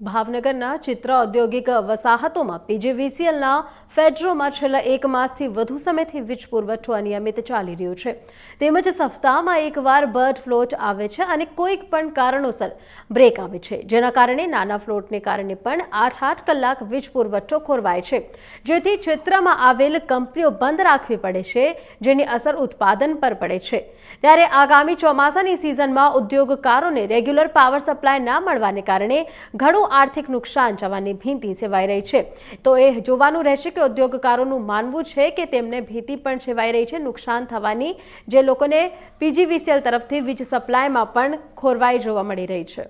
ભાવનગરના ચિત્ર ઔદ્યોગિક વસાહતોમાં પીજીવીસીએલના ફેડરોમાં છેલ્લા એક માસથી વધુ સમયથી વીજ પુરવઠો અનિયમિત ચાલી રહ્યો છે. તેમજ સપ્તાહમાં એકવાર બર્ડ ફ્લોટ આવે છે અને કોઈક પણ કારણોસર બ્રેક આવે છે. જેના કારણે નાના ફ્લોટને કારણે પણ આઠ આઠ કલાક વીજ પુરવઠો ખોરવાય છે. જેથી ક્ષેત્રમાં આવેલ કંપનીઓ બંધ રાખવી પડે છે, જેની અસર ઉત્પાદન પર પડે છે. ત્યારે આગામી ચોમાસાની સિઝનમાં ઉદ્યોગકારોને રેગ્યુલર પાવર સપ્લાય ના મળવાને કારણે ઘણું આર્થિક નુકસાન જવાની ભીતિ સેવાઈ રહી છે. તો એ જોવાનું રહેશે કે ઉદ્યોગકારોનું માનવું છે કે તેમને ભીતિ પણ સેવાઈ રહી છે, નુકસાન થવાની જે લોકોને પીજીવીસીએલ તરફથી વીજ સપ્લાયમાં પણ ખોરવાઈ જોવા મળી રહી છે.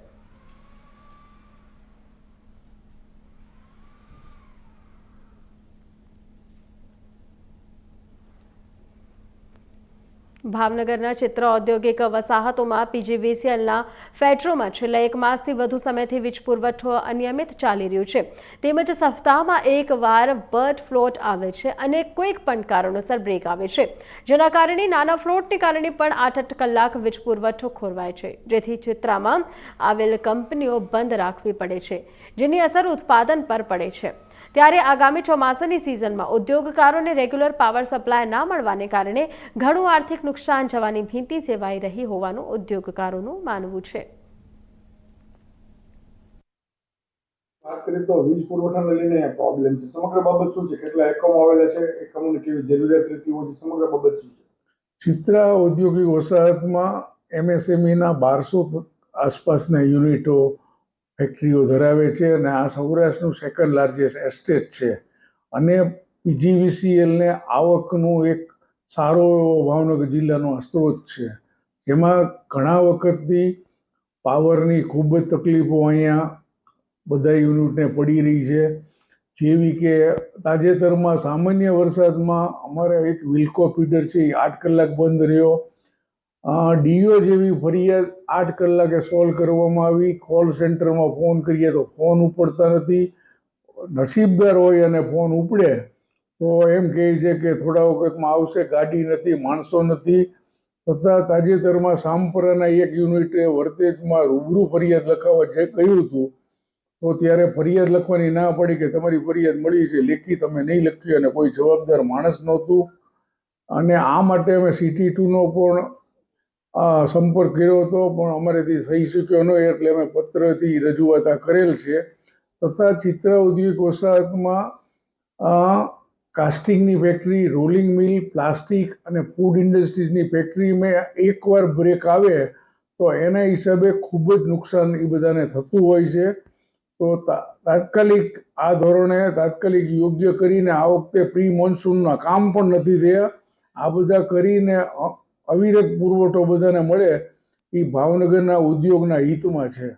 ભાવનગરના ચિત્ર ઔદ્યોગિક વસાહતોમાં પીજીવીસીએલના ફેટ્રોમાં છેલ્લા એક માસથી વધુ સમયથી વીજ પુરવઠો અનિયમિત ચાલી રહ્યું છે. તેમજ સપ્તાહમાં એકવાર બર્ડ ફ્લોટ આવે છે અને કોઈક પણ કારણોસર બ્રેક આવે છે. જેના કારણે નાના ફ્લોટને કારણે પણ આઠ આઠ કલાક વીજ પુરવઠો ખોરવાય છે. જેથી ચિત્રામાં આવેલ કંપનીઓ બંધ રાખવી પડે છે, જેની અસર ઉત્પાદન પર પડે છે. ત્યારે આગામી ચોમાસાની સિઝનમાં ઉદ્યોગકારોને રેગ્યુલર પાવર સપ્લાય ના મળવાને કારણે ઘણું આર્થિક નુકસાન જવાની ભીતિ સેવાઈ રહી હોવાનું ઉદ્યોગકારોનું માનવું છે. વાત કરીએ તો વીજ પુરવઠાને લઈને પ્રોબ્લેમ છે. સમગ્ર બાબત શું છે? કેટલા એકમો આવેલા છે? એકમોની કેવી જરૂરિયાત રહેતી હોય છે? સમગ્ર બાબત શું છે? ચિત્રા ઔદ્યોગિક વસાહતમાં એમએસએમઈના બારસો આસપાસના યુનિટો ફેક્ટરીઓ ધરાવે છે અને આ સૌરાષ્ટ્રનું સેકન્ડ લાર્જેસ્ટ એસ્ટેટ છે. અને પીજીવીસીએલને આવકનું એક સારો એવો ભાવનગર જિલ્લાનો સ્ત્રોત છે. જેમાં ઘણા વખતથી પાવરની ખૂબ જ તકલીફો અહીંયા બધા યુનિટને પડી રહી છે. જેવી કે તાજેતરમાં સામાન્ય વરસાદમાં અમારે એક વિલ્કો ફીડર છે એ આઠ કલાક બંધ રહ્યો. ડીઓ જેવી ફરિયાદ આઠ કલાકે સોલ્વ કરવામાં આવી. કોલ સેન્ટરમાં ફોન કરીએ તો ફોન ઉપડતા નથી. નસીબદાર હોય અને ફોન ઉપડે તો એમ કહે છે કે થોડા વખતમાં આવશે, ગાડી નથી, માણસો નથી. તથા તાજેતરમાં સામપરાના એક યુનિટે વર્તેજમાં રૂબરૂ ફરિયાદ લખાવવા જે કહ્યું હતું, તો ત્યારે ફરિયાદ લખવાની ના પડી કે તમારી ફરિયાદ મળી છે, લેખી તમે નહીં લખી અને કોઈ જવાબદાર માણસ નહોતું. અને આ માટે અમે સિટી ટુનો પણ સંપર્ક કર્યો હતો, પણ અમારેથી થઈ શક્યો નહીં એટલે અમે પત્રથી રજૂઆત આ કરેલ છે. તથા ચિત્ર ઉદ્યોગ વસાહતમાં કાસ્ટિંગની ફેક્ટરી, રોલિંગ મિલ, પ્લાસ્ટિક અને ફૂડ ઇન્ડસ્ટ્રીઝની ફેક્ટરીમાં એકવાર બ્રેક આવે તો એના હિસાબે ખૂબ જ નુકસાન એ બધાને થતું હોય છે. તો તાત્કાલિક આ ધોરણે તાત્કાલિક યોગ્ય કરીને આ વખતે પ્રી મોન્સૂનના કામ પણ નથી થયા. આ બધા કરીને અવિરત પુરવઠો બધાને મળે એ ભાવનગરના ઉદ્યોગના હિતમાં છે.